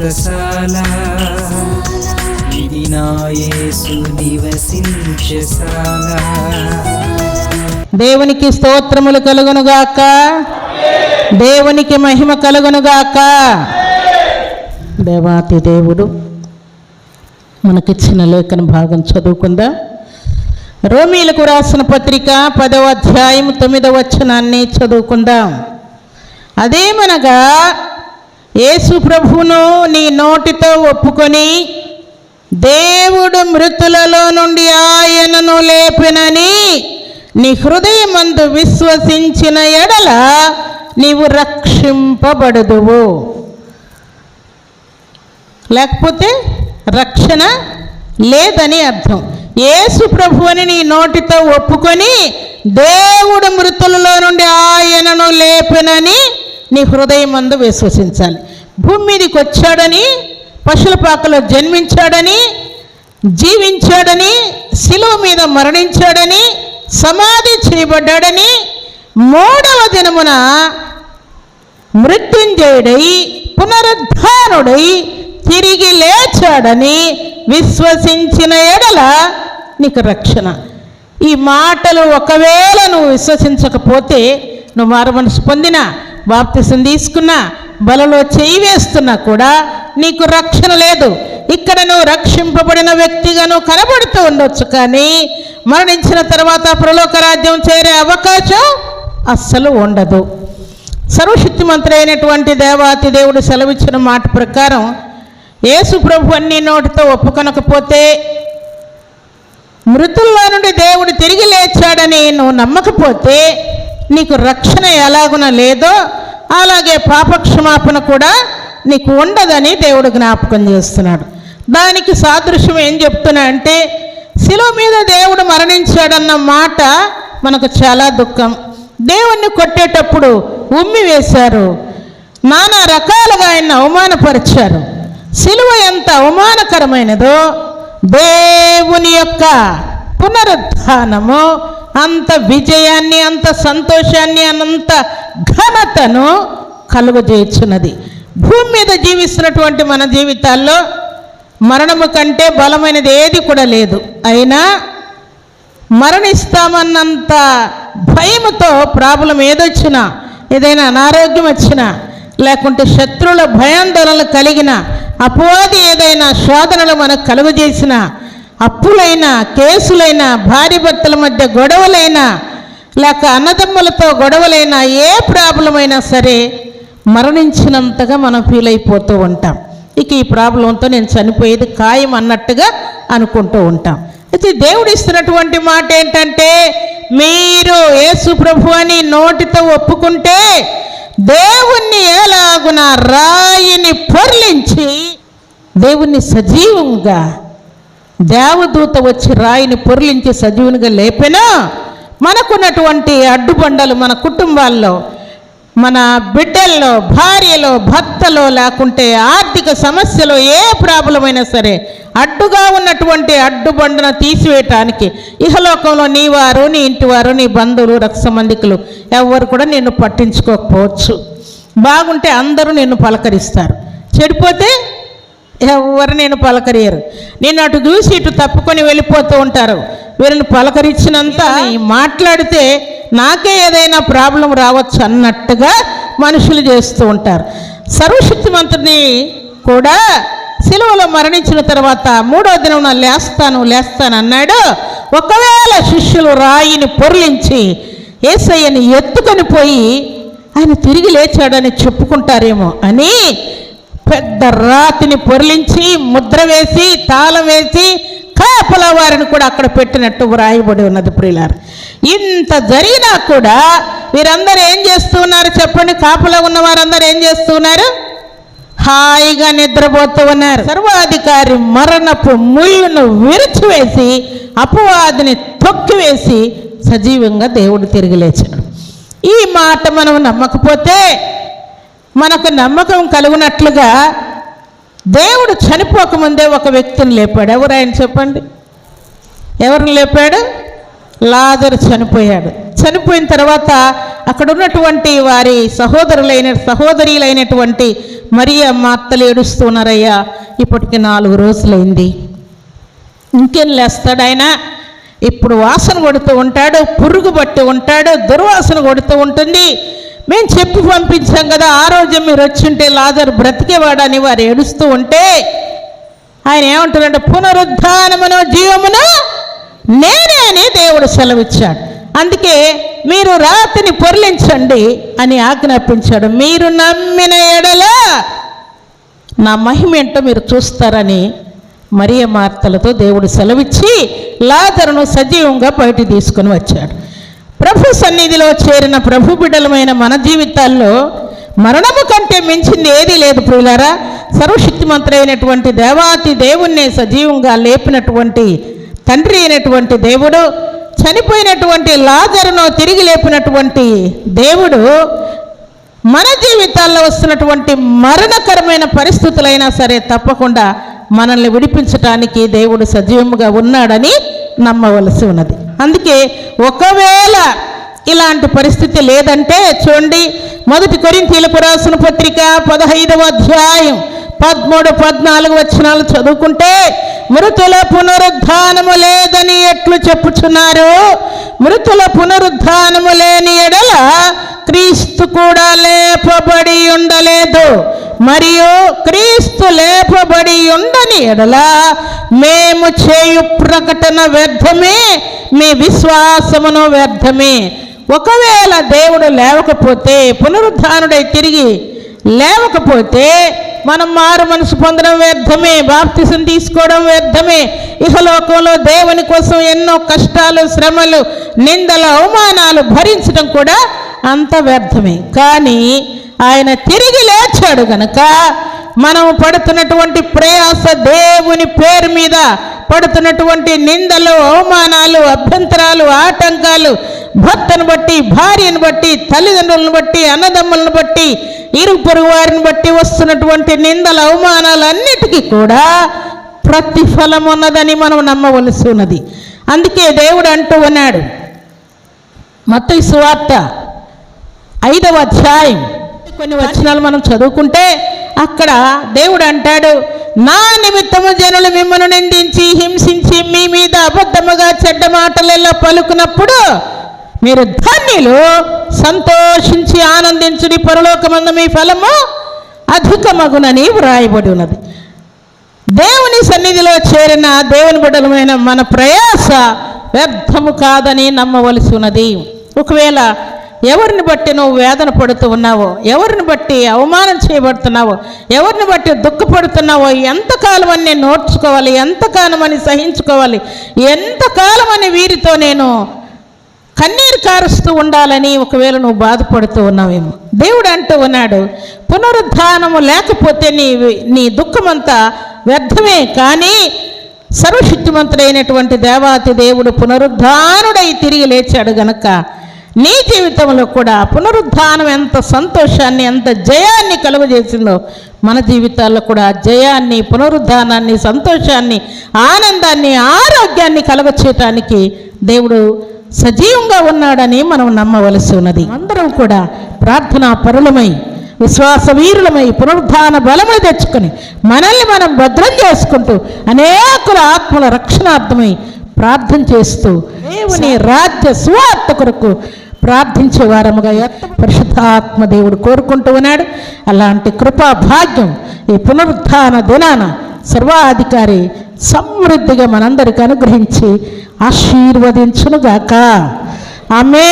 వ్రతశాల ఇది నివసించశాల దేవునికి స్తోత్రములు కలుగునుగాక. దేవునికి మహిమ కలుగునుగాక. దేవాతి దేవుడు మనకిచ్చిన లేఖన భాగం చదువుకుందాం? రోమీలకు రాసిన పత్రిక పదవ అధ్యాయం తొమ్మిదవ వచనాన్ని చదువుకుందాం. అదేమనగా యేసు ప్రభువును నీ నోటితో ఒప్పుకొని దేవుడు మృతులలో నుండి ఆయనను లేపినని నీ హృదయమందు విశ్వసించిన ఎడల నీవు రక్షింపబడదువు. లేకపోతే రక్షణ లేదని అర్థం. యేసు అని నీ నోటితో ఒప్పుకొని దేవుడు మృతులలో నుండి ఆయనను లేపినని నీ హృదయం మందు విశ్వసించాలి. భూమి మీదకి వచ్చాడని పశుల పాకలో జన్మించాడని జీవించాడని శిలువ మీద మరణించాడని సమాధి చేయబడ్డాడని మూడవ దినమున మృత్యుంజయుడై పునరుద్ధానుడై తిరిగి లేచాడని విశ్వసించిన ఎడల నీకు రక్షణ. ఈ మాటలు ఒకవేళ నువ్వు విశ్వసించకపోతే నువ్వు మారు మనసు పొందినా బాప్తిసం తీసుకున్నా బలలో చేయి వేస్తున్నా కూడా నీకు రక్షణ లేదు. ఇక్కడ నువ్వు రక్షింపబడిన వ్యక్తిగా నువ్వు కనబడుతూ ఉండొచ్చు కానీ మరణించిన తర్వాత ప్రలోక రాజ్యం చేరే అవకాశం అస్సలు ఉండదు. సర్వశక్తిమంతుడు అయినటువంటి దేవాతి దేవుడు సెలవిచ్చిన మాట ప్రకారం యేసు ప్రభు అన్ని నోటితో ఒప్పుకొనకపోతే మృతుల్లో నుండి దేవుడు తిరిగి లేచాడని నువ్వు నమ్మకపోతే నీకు రక్షణ ఎలాగున లేదో అలాగే పాపక్షమాపణ కూడా నీకు ఉండదని దేవుడు జ్ఞాపకం చేస్తున్నాడు. దానికి సాదృశ్యం ఏం చెప్తున్నా అంటే శిలువ మీద దేవుడు మరణించాడన్న మాట మనకు చాలా దుఃఖం. దేవుణ్ణి కొట్టేటప్పుడు ఉమ్మి వేశారు. నానా రకాలుగా ఆయన అవమానపరిచారు. శిలువ ఎంత అవమానకరమైనదో దేవుని యొక్క పునరుద్ధానము అంత విజయాన్ని అంత సంతోషాన్ని అంత ఘనతను కలుగజేయుచున్నది. భూమి మీద జీవిస్తున్నటువంటి మన జీవితాల్లో మరణము కంటే బలమైనది ఏది కూడా లేదు. అయినా మరణిస్తామన్నంత భయముతో ప్రాబ్లం ఏదొచ్చినా ఏదైనా అనారోగ్యం వచ్చినా లేకుంటే శత్రువుల భయాందోళనలు కలిగిన అపవాది ఏదైనా శోధనలు మనకు కలుగజేసినా అప్పులైనా కేసులైనా భార్య భర్తల మధ్య గొడవలైనా లేక అన్నదమ్ములతో గొడవలైనా ఏ ప్రాబ్లం అయినా సరే మరణించినంతగా మనం ఫీల్ అయిపోతూ ఉంటాం. ఇక ఈ ప్రాబ్లంతో నేను చనిపోయేది ఖాయం అన్నట్టుగా అనుకుంటూ ఉంటాం. అయితే దేవుడు ఇస్తున్నటువంటి మాట ఏంటంటే మీరు యేసు ప్రభు అని నోటితో ఒప్పుకుంటే దేవుణ్ణి ఎలాగున రాయిని పొర్లించి దేవుణ్ణి సజీవంగా దేవదూత వచ్చి రాయిని పొరలించి సజీవునిగా లేపినా? మనకున్నటువంటి అడ్డుబండలు మన కుటుంబాల్లో మన బిడ్డల్లో భార్యలో భర్తలో లేకుంటే ఆర్థిక సమస్యలో ఏ ప్రాబ్లం అయినా సరే అడ్డుగా ఉన్నటువంటి అడ్డుబండను తీసివేయటానికి ఇహలోకంలో నీ వారు నీ ఇంటి వారు నీ బంధువులు రక్ష సంబంధికులు ఎవరు కూడా నిన్ను పట్టించుకోకపోవచ్చు. బాగుంటే అందరూ నిన్ను పలకరిస్తారు. చెడిపోతే ఎవరు నేను పలకరియరు? నేను అటు చూసి ఇటు తప్పుకొని వెళ్ళిపోతూ ఉంటారు. వీరిని పలకరించినంత మాట్లాడితే నాకే ఏదైనా ప్రాబ్లం రావచ్చు అన్నట్టుగా మనుషులు చేస్తూ ఉంటారు. సర్వశక్తిమంతుడిని కూడా సిలువలో మరణించిన తర్వాత మూడో దినం లేస్తాను లేస్తాను అన్నాడు. ఒకవేళ శిష్యులు రాయిని పొర్లించి ఏసయ్యని ఎత్తుకొని పోయి ఆయన తిరిగి లేచాడని చెప్పుకుంటారేమో అని పెద్ద రాతిని పొరిలించి ముద్ర వేసి తాళం వేసి కాపల వారిని కూడా అక్కడ పెట్టినట్టు వ్రాయబడి ఉన్నది ప్రియులారు. ఇంత జరిగినా కూడా వీరందరూ ఏం చేస్తున్నారు చెప్పండి? కాపలా ఉన్న వారందరూ ఏం చేస్తున్నారు? హాయిగా నిద్రపోతూ ఉన్నారు. సర్వాధికారి మరణపు ముళ్ళును విరిచివేసి అపవాదిని తొక్కివేసి సజీవంగా దేవుడు తిరిగి లేచాడు. ఈ మాట మనం నమ్మకపోతే మనకు నమ్మకం కలుగునట్లుగా దేవుడు చనిపోకముందే ఒక వ్యక్తిని లేపాడు. ఎవరు ఆయన చెప్పండి? ఎవరిని లేపాడు? లాజరు చనిపోయాడు. చనిపోయిన తర్వాత అక్కడ ఉన్నటువంటి వారి సహోదరులైన సహోదరులైనటువంటి మరియ మార్తలు ఏడుస్తున్నారయ్యా ఇప్పటికి నాలుగు రోజులైంది. ఇంకేం లేస్తాడు ఆయన? ఇప్పుడు వాసన కొడుతూ ఉంటాడు పురుగు పట్టి ఉంటాడు దుర్వాసన కొడుతూ ఉంటుంది. మేము చెప్పి పంపించాం కదా ఆ రోజు మీరు వచ్చింటే లాజరు బ్రతికేవాడని వారు ఏడుస్తూ ఉంటే ఆయన ఏమంటారంటే పునరుద్ధానమును జీవమును నేనే అని దేవుడు సెలవిచ్చాడు. అందుకే మీరు రాతిని పొరలించండి అని ఆజ్ఞాపించాడు. మీరు నమ్మిన ఎడల నా మహిమ ఏంటో మీరు చూస్తారని మరియ మార్తలతో దేవుడు సెలవిచ్చి లాజరును సజీవంగా బయట తీసుకొని వచ్చాడు. ప్రభు సన్నిధిలో చేరిన ప్రభు బిడ్డలమైన మన జీవితాల్లో మరణము కంటే మించింది ఏదీ లేదు ప్రియులారా. సర్వశక్తిమంతుడైనటువంటి దేవాతి దేవుణ్ణి సజీవంగా లేపినటువంటి తండ్రి అయినటువంటి దేవుడు చనిపోయినటువంటి లాజరును తిరిగి లేపినటువంటి దేవుడు మన జీవితాల్లో వస్తున్నటువంటి మరణకరమైన పరిస్థితులైనా సరే తప్పకుండా మనల్ని విడిపించటానికి దేవుడు సజీవముగా ఉన్నాడని నమ్మవలసి ఉన్నది. అందుకే ఒకవేళ ఇలాంటి పరిస్థితి లేదంటే చూడండి మొదటి కొరింతీలకు రాసిన పత్రిక పదహైదవ అధ్యాయం పదమూడు పద్నాలుగు వచనాలు చదువుకుంటే మృతుల పునరుద్ధానము లేదని ఎట్లు చెప్పుచున్నారు మృతుల పునరుద్ధానము లేని ఎడల క్రీస్తు కూడా లేపబడి ఉండలేదు. మరియు క్రీస్తు లేపబడి ఉండని ఎడల మేము చేయు ప్రకటన వ్యర్థమే మీ విశ్వాసమును వ్యర్థమే. ఒకవేళ దేవుడు లేవకపోతే పునరుద్ధానుడై తిరిగి లేవకపోతే మనం మారు మనసు పొందడం వ్యర్థమే బాప్తిసం తీసుకోవడం వ్యర్థమే. ఇహలోకంలో దేవుని కోసం ఎన్నో కష్టాలు శ్రమలు నిందలు అవమానాలు భరించడం కూడా అంత వ్యర్థమే. కానీ ఆయన తిరిగి లేచాడు గనక మనం పడుతున్నటువంటి ప్రయాస దేవుని పేరు మీద పడుతున్నటువంటి నిందలు అవమానాలు అభ్యంతరాలు ఆటంకాలు భర్తను బట్టి భార్యను బట్టి తల్లిదండ్రులను బట్టి అన్నదమ్ములను బట్టి ఇరు పొరుగు వారిని బట్టి వస్తున్నటువంటి నిందల అవమానాలు అన్నిటికీ కూడా ప్రతిఫలం ఉన్నదని మనం నమ్మవలసి ఉన్నది. అందుకే దేవుడు అంటూ ఉన్నాడు. మత్తయి సువార్త ఐదవ అధ్యాయం. కొన్ని వచనాలు మనం చదువుకుంటే అక్కడ దేవుడు అంటాడు నా నిమిత్తము జనులు మిమ్మల్ని నిందించి హింసించి మీ మీద అబద్ధముగా చెడ్డ మాటలలో పలుకున్నప్పుడు మీరు ధన్యులు సంతోషించి ఆనందించుడి పరలోకమందు మీ ఫలము అధికమగునని వ్రాయబడి ఉన్నది. దేవుని సన్నిధిలో చేరిన దేవుని బిడ్డలమైన మన ప్రయాస వ్యర్థము కాదని నమ్మవలసి ఉన్నది. ఒకవేళ ఎవరిని బట్టి నువ్వు వేదన పడుతూ ఉన్నావో? ఎవరిని బట్టి అవమానం చేయబడుతున్నావో? ఎవరిని బట్టి దుఃఖపడుతున్నావో? ఎంతకాలం అని నేను నోడ్చుకోవాలి ఎంతకాలం అని సహించుకోవాలి? ఎంతకాలం అని వీరితో నేను కన్నీరు కారుస్తూ ఉండాలని ఒకవేళ నువ్వు బాధపడుతూ ఉన్నావేమో. దేవుడు అంటూ ఉన్నాడు పునరుద్ధానము లేకపోతే నీ నీ దుఃఖమంతా వ్యర్థమే. కానీ సర్వశక్తిమంతుడైనటువంటి దేవాతి దేవుడు పునరుద్ధానుడై తిరిగి లేచాడు గనక నీ జీవితంలో కూడా పునరుద్ధానం ఎంత సంతోషాన్ని ఎంత జయాన్ని కలుగజేసిందో మన జీవితాల్లో కూడా జయాన్ని పునరుద్ధానాన్ని సంతోషాన్ని ఆనందాన్ని ఆరోగ్యాన్ని కలుగచేయటానికి దేవుడు సజీవంగా ఉన్నాడని మనం నమ్మవలసి ఉన్నది. అందరం కూడా ప్రార్థనా పరులమై విశ్వాస వీరులమై పునరుద్ధాన బలమై తెచ్చుకొని మనల్ని మనం భద్రం చేసుకుంటూ అనేకుల ఆత్మల రక్షణార్థమై ప్రార్థన చేస్తూ దేవుని రాజ్య సువార్త కొరకు ప్రార్థించే వారముగా పరిశుద్ధాత్మ దేవుడు కోరుకుంటూ ఉన్నాడు. అలాంటి కృపా భాగ్యం ఈ పునరుద్ధాన దినాన సర్వాధికారి సమృద్ధిగా మనందరికీ అనుగ్రహించి ఆశీర్వదించునుగాక. ఆమె